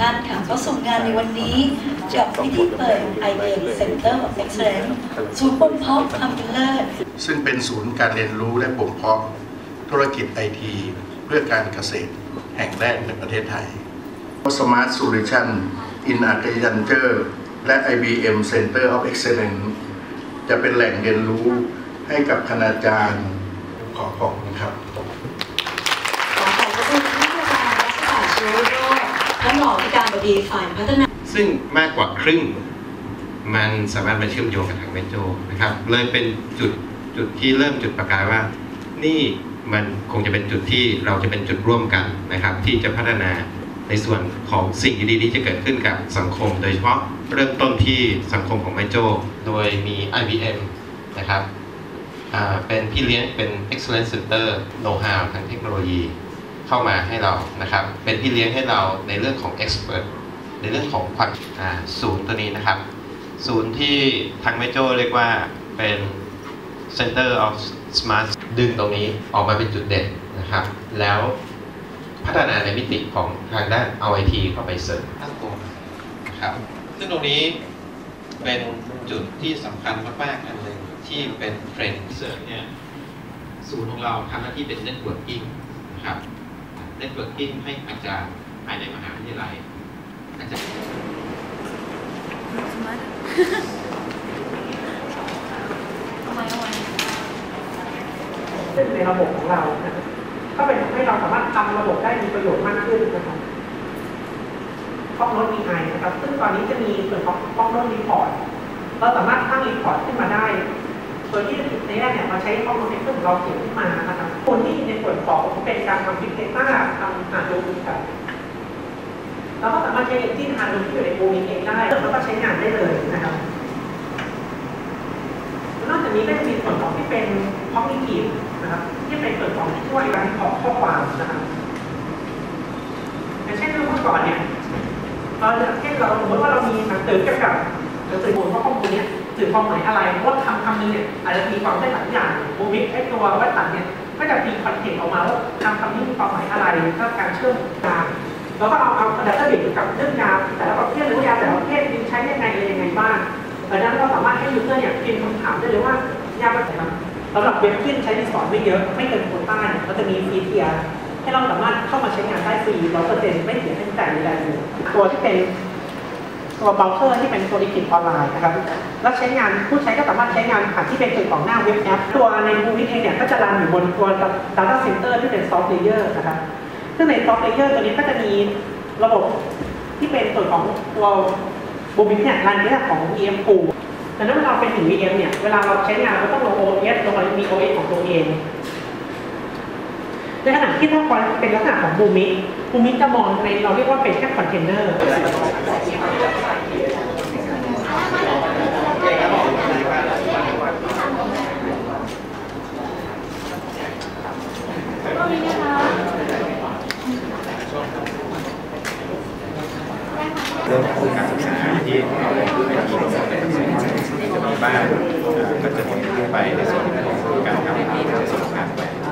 ท่านค่ะก็ส่งงานในวันนี้จากพิธีเปิด IBM Center of Excellence ศูนย์บ่มเพาะความเป็นเลิศซึ่งเป็นศูนย์การเรียนรู้และบ่มเพาะธุรกิจไอทีเพื่อการเกษตรแห่งแรกในประเทศไทย Smart Solution in Agriculture และ IBM Center of Excellence จะเป็นแหล่งเรียนรู้ให้กับคณาจารย์ขอขอบคุณครับขอขอบพระคุณท่านอาจารย์รัชตาชีวโรจน์ท่านรองอธิการบดีฝ่ายพัฒนา ซึ่งมากกว่าครึ่ง มันสามารถมาเชื่อมโยงกับทางแมโจนะครับ เลยเป็นจุดจุดที่เริ่มจุดประกายว่า นี่มันคงจะเป็นจุดที่เราจะเป็นจุดร่วมกันนะครับ ที่จะพัฒนาในส่วนของสิ่งดีๆที่จะเกิดขึ้นกับสังคม โดยเฉพาะเริ่มต้นที่สังคมของแมโจโดยมี IBM นะครับเป็นพี่เลี้ยงเป็น Excellence Center Know-how ทางเทคโนโลยี เข้ามาให้เรานะครับ เป็นพี่เลี้ยงให้เราในเรื่องของ Expert ในเรื่องของความศูนย์ตัวนี้นะครับ ศูนย์ที่ทางแมโจเรียกว่าเป็น Center of Smart ดึงตรงนี้ออกมาเป็นจุดเด่นนะครับ แล้วพัฒนาในมิติของทางด้านเอาไอทีเข้าไปเสริมตั้งตัวนะครับ ซึ่งตรงนี้เป็นจุดที่สำคัญมากๆอันหนึ่งที่เป็นเทรนด์เสร์ชเนี่ยศูนย์ของเราทำหน้าที่เป็นเน็ตเวิร์กิ่งนะครับ เน็ตเวิร์กิ่งให้อาจารย์ภายในมหาวิทยาลัยอาจารย์ซึ่งในระบบของเรานะครับก็เป็นทำให้เราสามารถทำระบบได้มีประโยชน์มากขึ้นนะครับข้อมูล EI นะครับ ซึ่งตอนนี้จะมีส่วนของข้อมูลรีพอร์ต เราสามารถตั้งรีพอร์ตขึ้นมาได้ โดยที่ในแรกเนี่ยเราใช้ข้อมูลในเรื่องของเราเขียนขึ้นมานะครับคนที่ในส่วนของเป็นการทำพิกเ d ต้าทำอ่านดูครับเราก็สามารถใช้ที่อ่านดูที่อยู่ในโมมีเองได้แล้วก็ใช้งานได้เลยนะครับนอกจากนี้ก็จะมีส่วนของที่เป็น cognitive นะครับที่เป็นส่วนของที่ช่วยการวิเคราะห์ข้อความนะครับอย่างเช่นเมื่อก่อนเนี่ยเราเช่นเราสมมติว่าเรามีหนังสือเกี่ยวกับหนังสือ ความหมายอะไรเพราะว่าคำคำนึงเนี่ยอาจจะมีความได้หลายอย่างโมมิกไอตัววัตถุเนี่ยก็จะมีคอนเทนต์ออกมาว่าคำคำนี้มีความหมายอะไรถ้าการเชื่อมยางแล้วก็เอาเอาดัตเตอร์เบสกับเรื่องยาแต่ละประเภทหรือยาแต่ละประเภทมีใช้ยังไงอะไรยังไงบ้างดังนั้นเราสามารถให้ยูเซอร์เนี่ยพิมพ์คำถามได้เลยว่ายากแบบไหนครับสำหรับเว็บขึ้นใช้รีสอร์ไม่เยอะไม่เกินโควต้าเนี่ยเราจะมีฟรีเทียร์ให้เราสามารถเข้ามาใช้งานได้ฟรีร้อยเปอร์เซ็นต์ไม่เสียค่าใช้จ่ายใดๆเลยตัวที่เป็น ตัวเบราว์เซอร์ที่เป็นตัวดิจิตออนไลน์นะครับ แล้วใช้งานผู้ใช้ก็สามารถใช้งานผ่านที่เป็นส่วนของหน้าเว็บแอป ตัวในบูมิเองเนี่ยก็จะรันอยู่บนตัว Data Center ที่เป็นซอฟต์เลเยอร์นะครับ ซึ่งในซอฟต์เลเยอร์ตัวนี้ก็จะมีระบบที่เป็นส่วนของตัวบูมิเนี่ยรันในของ EM2 ดังนั้นเวลาเป็นถึง VM เนี่ย เวลาเราใช้งานเราต้องลง OS ลงอะไรมี OS ของตัวเอง ในขณะที่ถ้าเป็นลักษณะของบูมิบูมิจะมองในเราเรียกว่าเป็นแค่คอนเทนเนอร์เรื่องของการศึกษาที่เราได้ดูในที่ของในจะมีบ้างก็จะมีไปในส่วนของการทำงานส่วนงานไป